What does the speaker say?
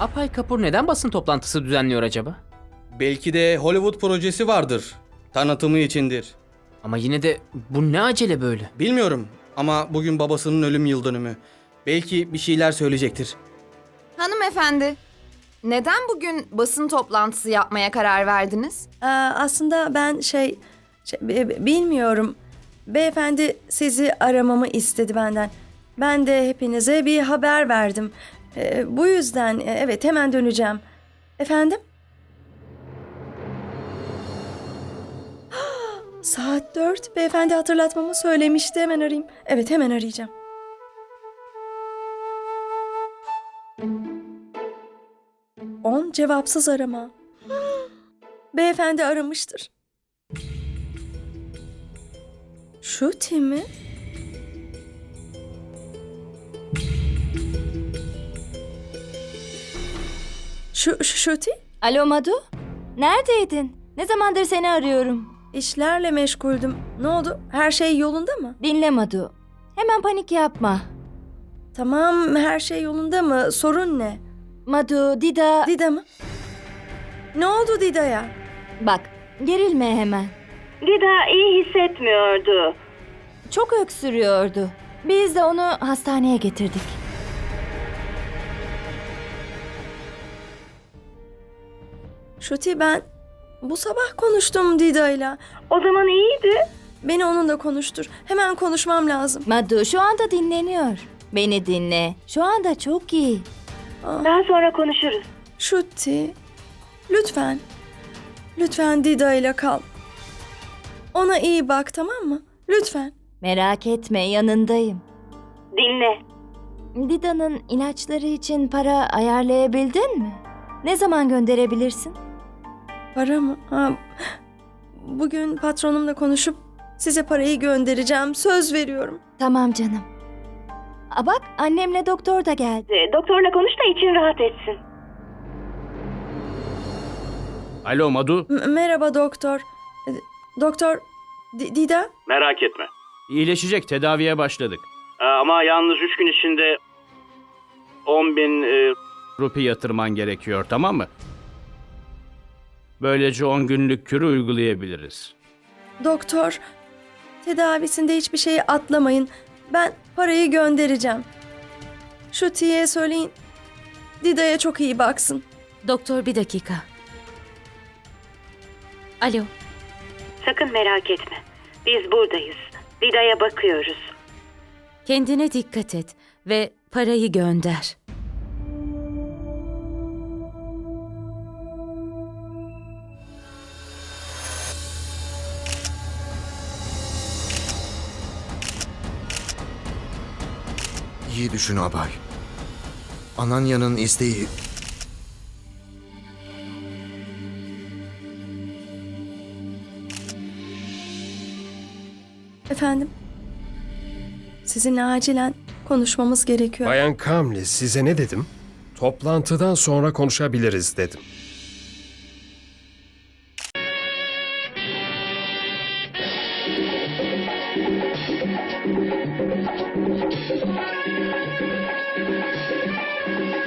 Apay Kapur neden basın toplantısı düzenliyor acaba? Belki de Hollywood projesi vardır. Tanıtımı içindir. Ama yine de bu ne acele böyle? Bilmiyorum ama bugün babasının ölüm yıl dönümü. Belki bir şeyler söyleyecektir. Hanımefendi, neden bugün basın toplantısı yapmaya karar verdiniz? Aa, aslında ben şey, şey, bi- bilmiyorum. Beyefendi sizi aramamı istedi benden. Ben de hepinize bir haber verdim. Ee, bu yüzden e, evet hemen döneceğim. Efendim? Saat dört. Beyefendi hatırlatmamı söylemişti. Hemen arayayım. Evet hemen arayacağım. On cevapsız arama. Beyefendi aramıştır. Şu mi? Şu, şu Şuti? Alo Madu? Neredeydin? Ne zamandır seni arıyorum. İşlerle meşguldüm. Ne oldu? Her şey yolunda mı? Dinle Madu. Hemen panik yapma. Tamam, her şey yolunda mı? Sorun ne? Madu, Dida... Dida mı? Ne oldu Dida'ya? Bak, gerilme hemen. Dida iyi hissetmiyordu. Çok öksürüyordu. Biz de onu hastaneye getirdik. Şuti ben bu sabah konuştum Dida'yla. O zaman iyiydi. Beni onunla konuştur. Hemen konuşmam lazım. Madu şu anda dinleniyor. Beni dinle. Şu anda çok iyi. Daha sonra konuşuruz. Şuti, lütfen. Lütfen Dida ile kal. Ona iyi bak tamam mı? Lütfen. Merak etme yanındayım. Dinle. Dida'nın ilaçları için para ayarlayabildin mi? Ne zaman gönderebilirsin? Para mı? Ha, bugün patronumla konuşup size parayı göndereceğim. Söz veriyorum. Tamam canım. Aa, bak annemle doktor da geldi. E, Doktorla konuş da için rahat etsin. Alo Madu, M- merhaba doktor. E, Doktor Di- Dida? Merak etme. iyileşecek tedaviye başladık. Ee, ama yalnız üç gün içinde 10 bin... e, Rupi yatırman gerekiyor tamam mı? Böylece 10 günlük kürü uygulayabiliriz. Doktor, tedavisinde hiçbir şeyi atlamayın. Ben parayı göndereceğim. Şu T'ye söyleyin. Dida'ya çok iyi baksın. Doktor bir dakika. Alo. Sakın merak etme. Biz buradayız. Dida'ya bakıyoruz. Kendine dikkat et ve parayı gönder. İyi düşün abay. Ananya'nın isteği... Efendim? Sizinle acilen konuşmamız gerekiyor. Bayan Kamli size ne dedim? Toplantıdan sonra konuşabiliriz dedim.「そろーりそろり」「そろりそろり」